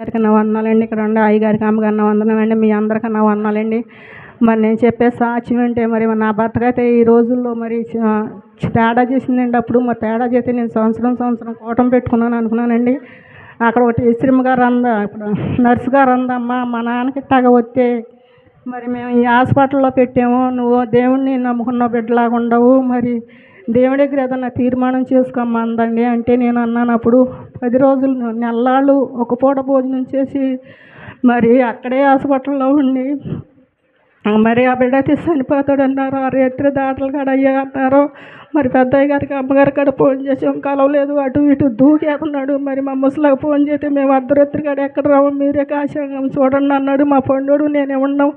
గారికి నా వందనాలండి ఇక్కడ ఉండే అయ్యగారికి అమ్మగారి నా వందనాలండి మీ అందరికీ నా వందనాలండి మరి నేను చెప్పే సాక్ష్యం అంటే మరి నా భర్తకైతే ఈ రోజుల్లో మరి తేడా చేసిందండి. అప్పుడు మరి తేడా చేస్తే నేను సంవత్సరం సంవత్సరం కోటం పెట్టుకున్నాను అనుకున్నానండి. అక్కడ ఒకటి ఇస్త్రీమ్ గారు అందా ఇప్పుడు నర్సు గారు అందమ్మా మా నాన్నకి ఇట్టాగా వస్తే మరి మేము ఈ హాస్పిటల్లో పెట్టాము. నువ్వు దేవుణ్ణి నమ్ముకున్న బిడ్డలాగా ఉండవు. మరి దేవుడి దగ్గర ఏదన్నా తీర్మానం చేసుకోమందండి అంటే నేను అన్నాను అప్పుడు పది రోజులు నెల్లాళ్ళు ఒక పూట భోజనం చేసి మరి అక్కడే హాస్పిటల్లో ఉండి మరి ఆ బిడ్డ అయితే చనిపోతాడు అన్నారు ఆ రేత్రి దాటలు కాడ అయ్యా అన్నారు. మరి పెద్దయ్య గారికి అమ్మగారి కాడ ఫోన్ చేసాం కలవలేదు అటు ఇటు దూకేస్తున్నాడు మరి మా ముసలికి ఫోన్ చేస్తే మేము అర్ధరాత్రి కాడ ఎక్కడ రాము? మీరే కాశాం చూడండి అన్నాడు మా పండుడు. నేనే ఉన్నాం.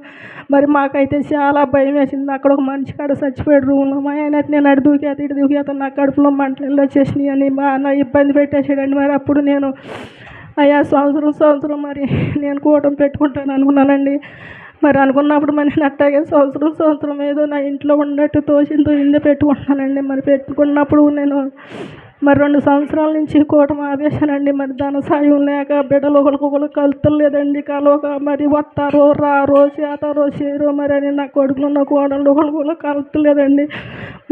మరి మాకైతే చాలా భయం వేసింది. అక్కడ ఒక మనిషి కాడ చచ్చిపోయాడు. రూమ్లో మా ఆయన అయితే నేను అటు దూకేత ఇటు దూకేత నా కడుపులో మంటలు వచ్చేసినాయి అని మా అన్న ఇబ్బంది పెట్టేసాడండి మరి అప్పుడు నేను అయ్యా సంవత్సరం సంవత్సరం మరి నేను కూటం పెట్టుకుంటాను అనుకున్నానండి. మరి అనుకున్నప్పుడు మరి నేను అట్టాగే సంవత్సరం సంవత్సరం ఏదో నా ఇంట్లో ఉన్నట్టు తోచింది తోచిందే పెట్టుకుంటున్నానండి. మరి పెట్టుకున్నప్పుడు నేను మరి రెండు సంవత్సరాల నుంచి కూటమి ఆపేశానండి. మరి ధన సాయం లేక బిడ్డలు ఒకరికొకరు కలుతలేదండి కలవక మరి వస్తారో రారో చేతారో చేయరో మరి అని నా కొడుకులు నా కోడలు ఒకరికొకరు లేదండి.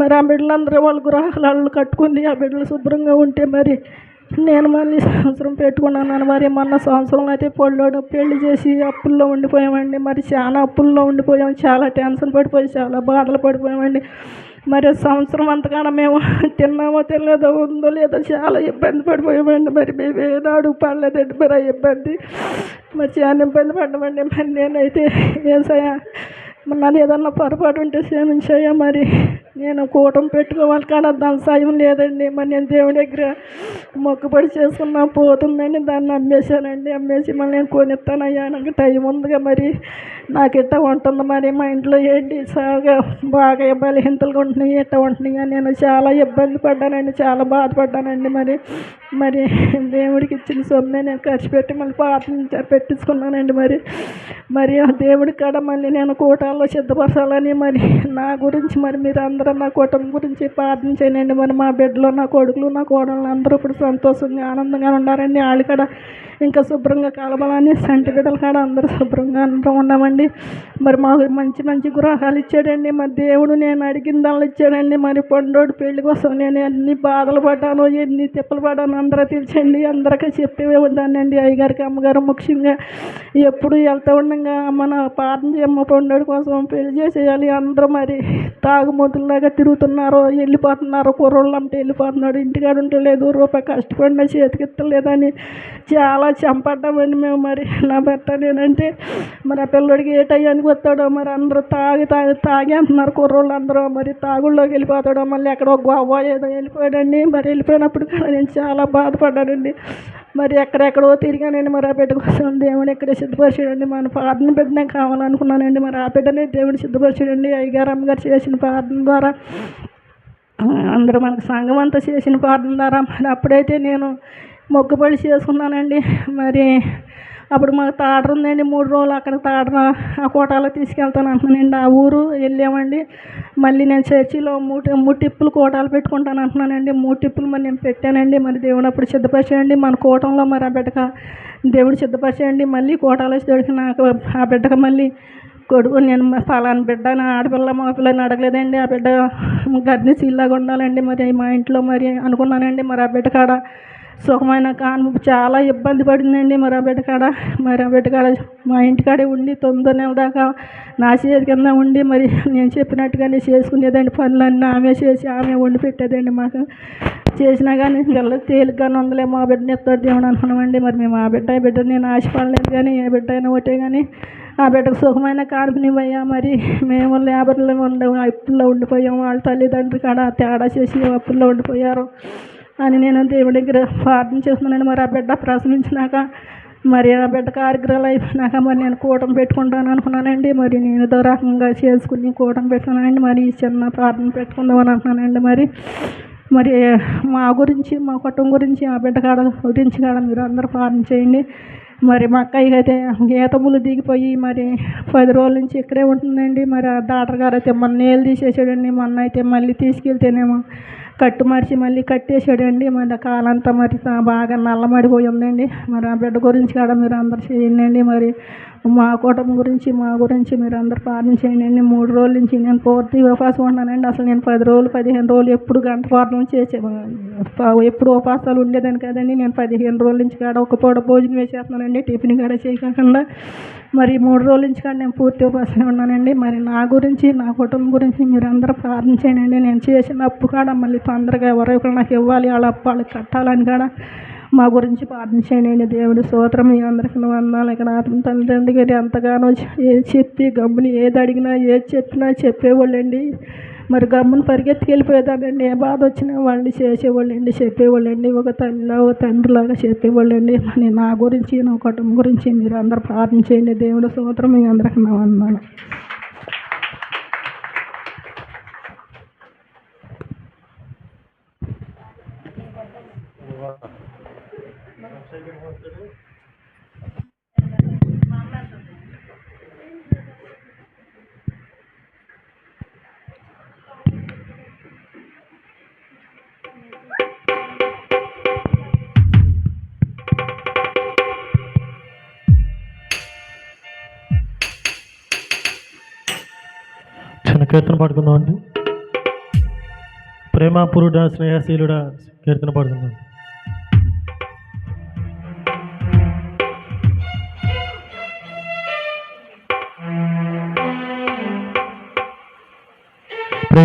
మరి ఆ బిడ్డలందరూ వాళ్ళ గృహాలు కట్టుకుని ఆ బిడ్డలు శుభ్రంగా ఉంటే మరి నేను మళ్ళీ సంవత్సరం పెట్టుకున్నాను మరి మొన్న సంవత్సరం అయితే పొల్లోడు పెళ్ళి చేసి అప్పుల్లో ఉండిపోయామండి. మరి చాలా అప్పుల్లో ఉండిపోయాం. చాలా టెన్షన్ పడిపోయి చాలా బాధలు పడిపోయామండి. మరి సంవత్సరం అంతగానో మేము తిన్నామో తినలేదో ఉందో లేదో చాలా ఇబ్బంది పడిపోయామండి. మరి మేము ఏనాడు పడలేదండి మరి ఆ ఇబ్బంది మరి చాలా ఇబ్బంది పడ్డామండి. మరి నేనైతే ఏసయ్యా నాది ఏదన్నా పొరపాటు ఉంటే క్షమించాయా మరి. నేను కూటం పెట్టుకోవాలి కానీ దాని సాయం లేదండి. మరి నేను దేవుడి దగ్గర మొక్కుబడి చేసుకున్నా పోతుందని దాన్ని అమ్మేశానండి. అమ్మేసి మళ్ళీ నేను కొనిస్తానయ్యా నాకు టైం ఉందిగా మరి. నాకు ఇట్ట ఉంటుంది మరి మా ఇంట్లో ఏంటి? సాగా బాగా బలహీనతలుగా ఉంటున్నాయి. ఇట్ట ఉంటున్నాయి అని నేను చాలా ఇబ్బంది పడ్డానండి. చాలా బాధపడ్డానండి మరి. మరి దేవుడికి ఇచ్చిన సొమ్మే నేను ఖర్చు పెట్టి మళ్ళీ పాత్ర పెట్టించుకున్నానండి మరి. మరి ఆ దేవుడి కాడ మళ్ళీ నేను కూటాల్లో సిద్ధపరచాలని మరి నా గురించి మరి మీరు అందరూ నా కుటుంబం గురించి ప్రార్థన చేయండి మరి మా బిడ్డలు నా కొడుకులు నా కోడళ్ళు అందరూ ఇప్పుడు సంతోషంగా ఆనందంగా ఉన్నారండి వాళ్ళు కూడా ఇంకా శుభ్రంగా కలవాలని సంటి బిడ్డలు కాడ అందరూ శుభ్రంగా అందరం ఉన్నామండి మరి మాకు మంచి మంచి గృహాలు ఇచ్చాడండి. మరి దేవుడు నేను అడిగిన దానిలో ఇచ్చాడండి. మరి పండోడు పెళ్ళి కోసం నేను ఎన్ని బాధలు పడ్డాను ఎన్ని తిప్పలు పడ్డాను అందరూ తెలిసండి. అందరికీ చెప్పే ఉందానండి అయ్యగారికి అమ్మగారు ముఖ్యంగా ఎప్పుడు వెళ్తూ ఉండగా మన ప్రార్థన చేయమ్మ పండుగ కోసం పెళ్ళి చేసేయాలి. అందరూ మరి తాగుమూతుల్లాగా తిరుగుతున్నారు వెళ్ళిపోతున్నారు కుర్రోళ్ళు అంటే వెళ్ళిపోతున్నాడు ఇంటికాడ ఉంటే లేదు రూపాయి కష్టపడినా చేతికిత్తలేదని చాలా చంపడ్డామండి మేము మరి. నా భర్త నేనంటే మరి ఆ పిల్లడికి ఏ టైంకి వస్తాడో మరి అందరూ తాగి తాగి తాగి అంటున్నారు కుర్రోళ్ళు అందరూ. మరి తాగుళ్ళోకి వెళ్ళిపోతాడో మళ్ళీ ఎక్కడో గోవా ఏదో వెళ్ళిపోయాడండి. మరి వెళ్ళిపోయినప్పుడు కూడా నేను చాలా బాధపడ్డానండి. మరి ఎక్కడెక్కడో తిరిగానండి మరి ఆ బిడ్డ కోసం. దేవుడు ఎక్కడ సిద్ధపరిచాడండి? మన ప్రార్థన నేను కావాలనుకున్నానండి మరి ఆ బిడ్డనే దేవుడు సిద్ధపరిచాడండి. అయ్యగారు అమ్మగారు చేసిన ప్రార్థన ద్వారా అందరూ మనకు సంఘం అంతా చేసిన ప్రార్థన ద్వారా మరి అప్పుడైతే నేను మొక్కుబడి చేసుకున్నానండి. మరి అప్పుడు మాకు తాడర ఉందండి మూడు రోజులు అక్కడ తాడర ఆ కోటాలో తీసుకెళ్తాను అంటున్నానండి. ఆ ఊరు వెళ్ళామండి. మళ్ళీ నేను చర్చిలో మూటి మూడు టిప్పులు కోటాలు పెట్టుకుంటాను అంటున్నానండి. మూడు టిప్పులు మరి నేను పెట్టానండి. మరి దేవుడు అప్పుడు సిద్ధపరిచేయండి మన కూటంలో మరి ఆ బిడ్డక దేవుడు సిద్ధపరిచేయండి మళ్ళీ కోటాలో దొరికి నాకు ఆ బిడ్డక మళ్ళీ కొడుకు నేను మ- ఫలానా బిడ్డ నా ఆడపిల్ల మా పిల్లని అడగలేదండి. ఆ బిడ్డ గర్భిణీ సీల్లాగా ఉండాలండి. మరి మా ఇంట్లో మరి అనుకున్నానండి. మరి ఆ బిడ్డ కాడ సుఖమైన కాను చాలా ఇబ్బంది పడిందండి మరి ఆ బిడ్డ కాడ. మరి ఆ బిడ్డ కాడ మా ఇంటికాడే ఉండి తొమ్మిదో నెల దాకా నా చేతి కింద ఉండి మరి నేను చెప్పినట్టుగానే చేసుకునేదండి పనులన్నీ ఆమె చేసి ఆమె వండి పెట్టేదండి మాకు. చేసినా కానీ పిల్ల తేలిగ్గానే ఉందిలే మా బిడ్డని ఎత్తాడు దేవుడు అనుకున్నామండి. మరి మేము ఆ బిడ్డ బిడ్డ నేను ఆశపడలేదు కానీ ఏ బిడ్డ అయినా ఒకటే కానీ ఆ బిడ్డకు సుఖమైన కానుకనివ్వయ్యా మరి. మేము లేబర్లో ఉండే అప్పుల్లో ఉండిపోయాము వాళ్ళ తల్లిదండ్రులు కాడ తేడా చేసి అప్పుల్లో ఉండిపోయారు. అని నేను దేవుడి దగ్గర ప్రార్థన చేస్తున్నానండి. మరి ఆ బిడ్డ ప్రసవించినాక మరి ఆ బిడ్డ కార్యక్రమాలు అయిపోయినాక మరి నేను కూటమి పెట్టుకుంటాను అనుకున్నానండి. మరి నేను ఏదో రకంగా చేసుకుని కూటమి పెట్టుకున్నానండి. మరి ఈ చిన్న ప్రార్థన పెట్టుకుందామని అంటున్నానండి. మరి మరి మా గురించి మా కుటుంబం గురించి ఆ బిడ్డ కాడ గురించి కాడ మీరు అందరూ ప్రార్థన చేయండి. మరి మా అక్కయ్యకి అయితే గీతములు దిగిపోయి మరి పది రోజుల నుంచి ఇక్కడే ఉంటుందండి. మరి ఆ డాక్టర్ గారు అయితే మొన్న నేలు తీసేసాడండి. మొన్న అయితే మళ్ళీ తీసుకెళ్తేనేమో కట్టు మరిచి మళ్ళీ కట్టేశాడండి. మరి ఆ కాలంతా మరి బాగా నల్లమడిపోయి ఉందండి. మరి ఆ బిడ్డ గురించి కూడా మీరు అందరు చేయండి మరి మా కూటమి గురించి మా గురించి మీరు అందరు ప్రార్థన నేను మూడు రోజుల నుంచి నేను పూర్తి ఉపవాసం ఉన్నానండి. అసలు నేను పది రోజులు పదిహేను రోజులు ఎప్పుడు గంట ప్రార్థన చేసే ఎప్పుడు ఉపవాసాలు ఉండేదాన్ని కదండి. నేను పదిహేను రోజుల నుంచి కాడ ఒక పూట భోజనం వేసేస్తున్నానండి. టిఫిన్ కూడా చేయకుండా మరి మూడు రోజుల నుంచి కాడ నేను పూర్తి ఉపవాసం ఉన్నానండి. మరి నా గురించి నా కుటుంబం గురించి మీరు అందరూ ప్రార్థన నేను చేసిన అప్పు కాడ మళ్ళీ తొందరగా ఎవరైనా నాకు ఇవ్వాలి. వాళ్ళ అప్పు వాళ్ళకి కట్టాలని కాడ మా గురించి ప్రార్థన చేయండి దేవుడి స్తోత్రం. మీ అందరికీ వందాలు ఇక్కడ ఆత్మ తండ్రి గారు ఎంతగానో ఏది చెప్పి గమ్ముని ఏది అడిగినా ఏది చెప్పినా చెప్పేవాళ్ళండి. మరి గమ్మున పరిగెత్తికి వెళ్ళిపోయేదానండి ఏ బాధ వచ్చినా వాళ్ళు చేసేవాళ్ళండి చెప్పేవాళ్ళండి. ఒక తల్లిలా ఒక తండ్రిలాగా చెప్పేవాళ్ళండి. మరి నా గురించి నా కుటుంబం గురించి మీరు అందరూ ప్రార్థన దేవుడు సూత్రం మీ అందరికీ నా వందాలు కీర్తన పాడుకుందాం అండి ప్రేమాపురుడా స్నేహశీలుడా కీర్తన పాడుకుందాం.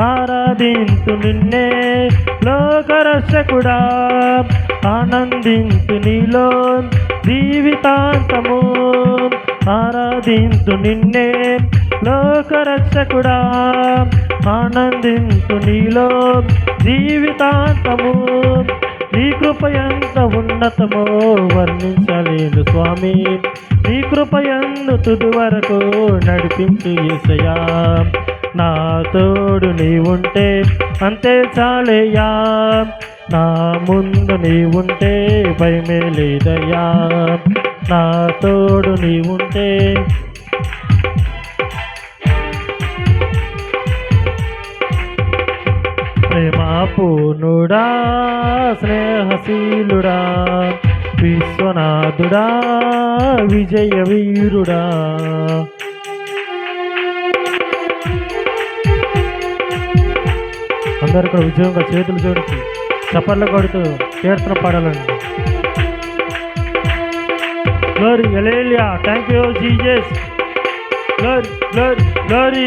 ఆరాధింతు నిన్నే లోకరక్షకుడా. ఆనందింతు నీలో జీవితాంతము. ఆరాధింతు నిన్నే లోకరక్షకుడా. ఆనందింతు నీలో జీవితాంతము. నీ కృప ఎంత ఉన్నతమో వర్ణించలేదు స్వామి. నీ కృప ఎందు తుది వరకు నడిపించు ఏసయ్యా నా తోడు నీవుంటే అంతే చాలయ్యా. నా ముందు నీవుంటే భయమే లేదయ్యా. నా తోడు నీవుంటే ప్రేమాపూర్ణుడా స్నేహశీలుడా విశ్వనాథుడా విజయ వీరుడా అందరూ కూడా ఉద్యోగంగా చేతులు జోడించి చప్పట్లు కొడుతూ కీర్తన పాడాలండి. Glory hallelujah thank you Jesus glory glory glory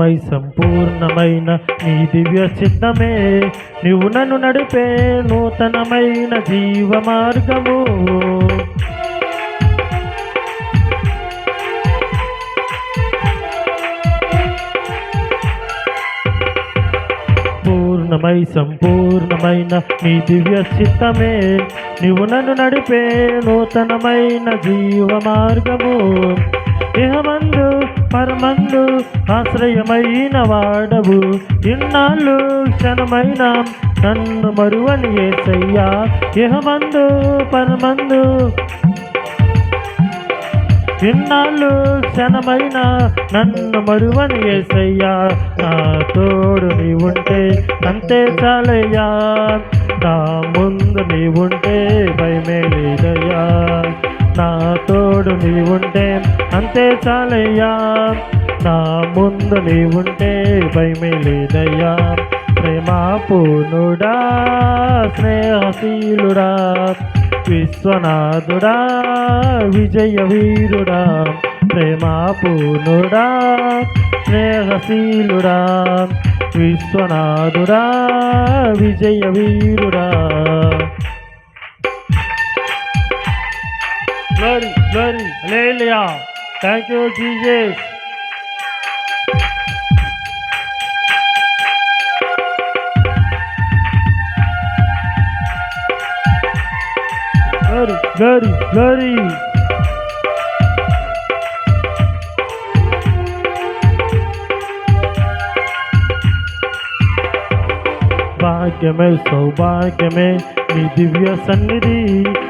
పూర్ణమై సంపూర్ణమైన నీ దివ్య చిత్తమే. నువ్వు నన్ను నడిపే నూతనమైన జీవ మార్గము. పూర్ణమై సంపూర్ణమైన నీ దివ్య చిత్తమే. నువ్వు నన్ను నడిపే నూతనమైన జీవ మార్గము. ఇహమందు పరమందు ఆశ్రయమైన వాడవు. ఇన్నాళ్ళు క్షణమైన నన్ను మరువని ఏసయ్యా. ఇహమందు పరమందు ఇన్నాళ్ళు క్షణమైన నన్ను మరువని ఏసయ్యా. నా తోడు నీ ఉంటే అంతే చాలయ్యా. నా ముందు నీ ఉంటే భయమే లేదయ్యా. నా తోడు నీవుంటే అంతే చాలయ్యా. నా ముందు నీవుంటే భయమే లేదయ్యా. ప్రేమా పూర్ణుడా స్నేహశీలుడా విశ్వనాథుడా విజయ వీరుడా ప్రేమాపూర్ణుడా స్నేహశీలుడా విశ్వనాథుడా విజయ వీరుడా glory glory hallelujah thank you Jesus Glory, glory, glory. భాగ్యమే సౌభాగ్యమే నీ దివ్య సన్నిధి బహు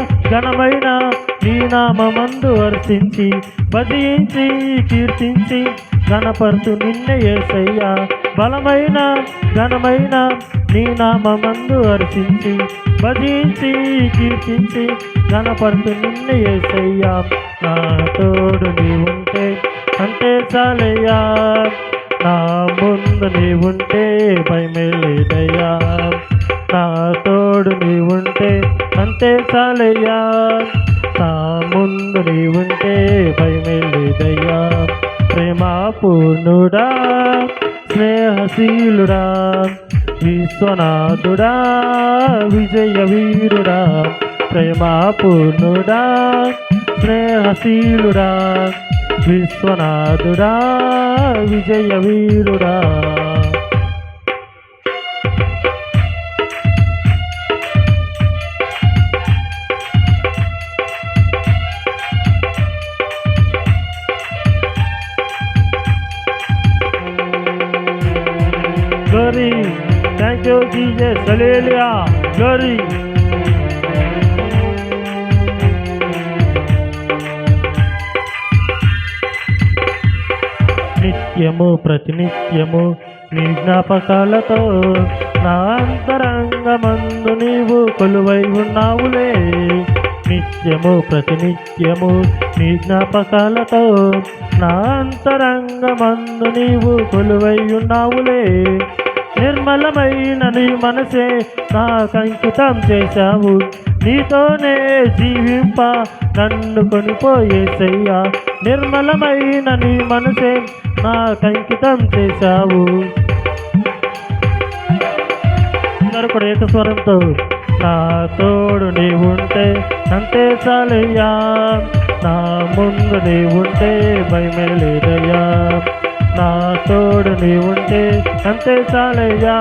ఘనమైన నీ నామందు వర్షించి భజించి కీర్తించి గణపరుతు నిన్నే ఏసయ్యా. బలమైన ఘనమైన నీ నామందు వర్షించి భజించి కీర్తించి గణపరుతు నిన్నే ఏసయ్యా. నా తోడు నీ ఉంటే అంటే చాలయ్యా. నా ముందు నీ ఉంటే భయమేలేదయ్యా నా తోడు నీ ఉంటే అంతే చాలయ్యా. నా ముందు నీ ఉంటే భయమేలేదయ్యా. ప్రేమాపూర్ణుడా స్నేహశీలుడా విశ్వనాథుడా విజయ వీరుడా ప్రేమాపూర్ణుడా స్నేహశీలుడా విశ్వనాథుడా విజయ వీరుడా జ్ఞాపకాలతో నా అంతరంగమందు నీవు కొలువై ఉన్నావులే. నిత్యము ప్రతినిత్యము నీ జ్ఞాపకాలతో నా అంతరంగమందు నీవు కొలువై ఉన్నావులే. నిర్మలమైన నీ మనసే నా కంకితం చేశావు. నీతోనే జీవింప నన్ను కొనిపోయేసయ్యా నిర్మలమైన నీ మనసే నా కంకితం చేశావు. అందరూ కూడా ఏకస్వరంతో నా తోడు నీ ఉంటే అంతే చాలయ్యా. నా ముందు నీ ఉంటే భయమే లేదయ్యా. నా తోడు నీ ఉంటే అంతే చాలయ్యా.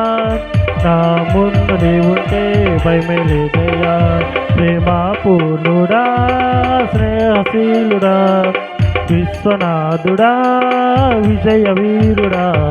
నా ముందు నీ ఉంటే భయమే లేదయ్యా. ప్రేమాపూర్ణుడా స్నేహశీలుడా విశ్వనాథుడా విజయ వీరుడా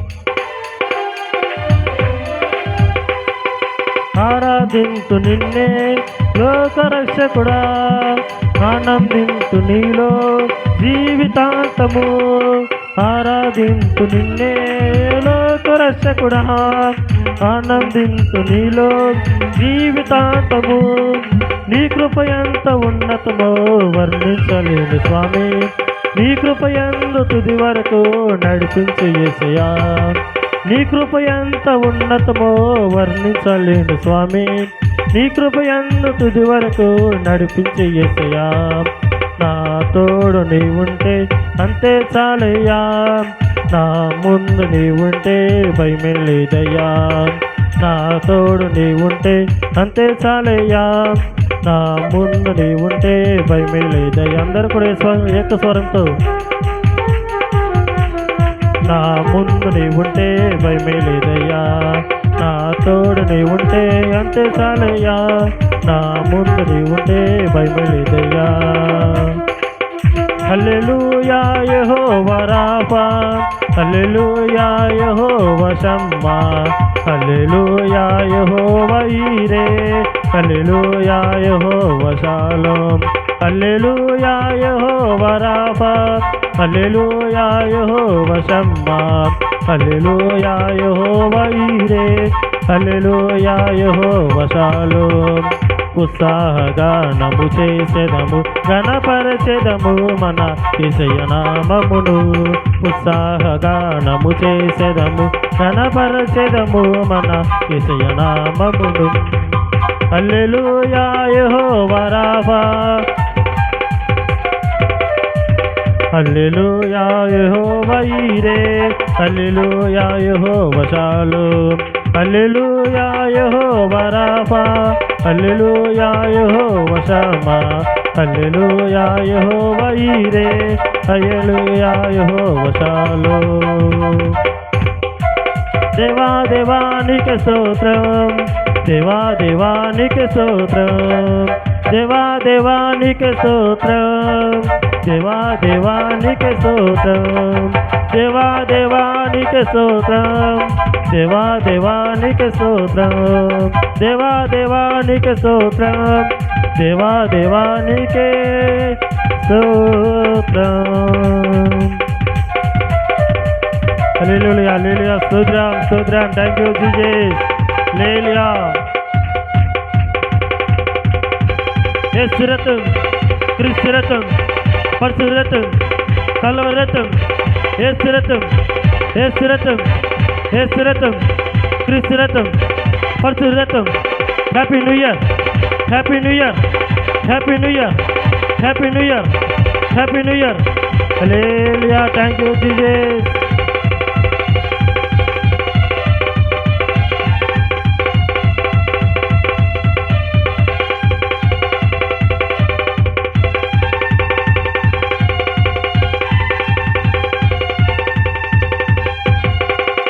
ఆరాధింతు నిన్నే లోకరక్షకుడా ఆనందింతు నీలో జీవితాంతము. ఆరాధింతు నిన్నే లోకరక్షకుడా ఆనందింతు నీలో జీవితాంతము. నీ కృప ఎంత ఉన్నతమో వర్ణించలేను స్వామి. నీ కృప ఎందు తుది వరకు నడిపించు నీ కృప ఎంత ఉన్నతమో వర్ణించలేను స్వామి. నీ కృప ఎంత తుది వరకు నడిపించే ఎసయా నా తోడు నీ ఉంటే అంతే చాలయ్యా. నా ముందు నీ ఉంటే భయమే లేదయ్యా. నా తోడు నీ ఉంటే అంతే చాలయ్యా. నా ముందు నీ ఉంటే భయమే లేదయ్యా. అందరూ కూడా స్వరం ఏక స్వరంతో? నా ముందు నీ ఉంటే భయమే లేదయ్యా నా తోడు నీ ఉంటే అంతే చాలయ్యా. నా ముందు నీ ఉంటే భయమలేదయ్యా. హల్లెలూయా యహో వరాపా హల్లెలూయా యహో షమ్మా. హల్లెలూయా యహో వైరే హల్లెలూయా యహో షాలోమ్ హల్లెలూయా యహో వరాపా హల్లెలూయా యెహోవా షమ్మా హల్లెలూయా యెహోవా ఈరే. హల్లెలూయా యెహోవా షాలోమ్ ఉత్సాహగానము చేసెదము గణపరచెదము మన ఇసయ నామమును. ఉత్సాహగానము చేసెదము గణపరచెదము మన ఇసయ నామమును. హల్లెలూయా యెహోవా రాఫా యెహోవా ఈరే. హల్లెలూయా యెహోవా షాలోమ్ హల్లెలూయా యెహోవా రాఫా. హల్లెలూయా యెహోవా షమ్మా హల్లెలూయా యెహోవా ఈరే. హల్లెలూయా యెహోవా షాలోమ్ దేవా దేవానికి స్తోత్రం. దేవా దేవానికి స్తోత్రం. देवा देवानिक सूत्र, देवा देवानिक सूत्र, देवा देवानिक सूत्र, देवा देवानिक सूत्र, देवा देवानिक सूत्र, देवा देवानिक स्तोत्र हालेलुया हालेलुया, सुद्राम सुद्राम थैंक यू ले लिया యేసు రతం క్రీస్తు రతం పరశు రతం కలవ రతం యేసు రతం యేసు రతం యేసు రతం క్రీస్తు రతం పరశు రతం happy new year happy new year happy new year happy new year happy new year hallelujah thank you Jesus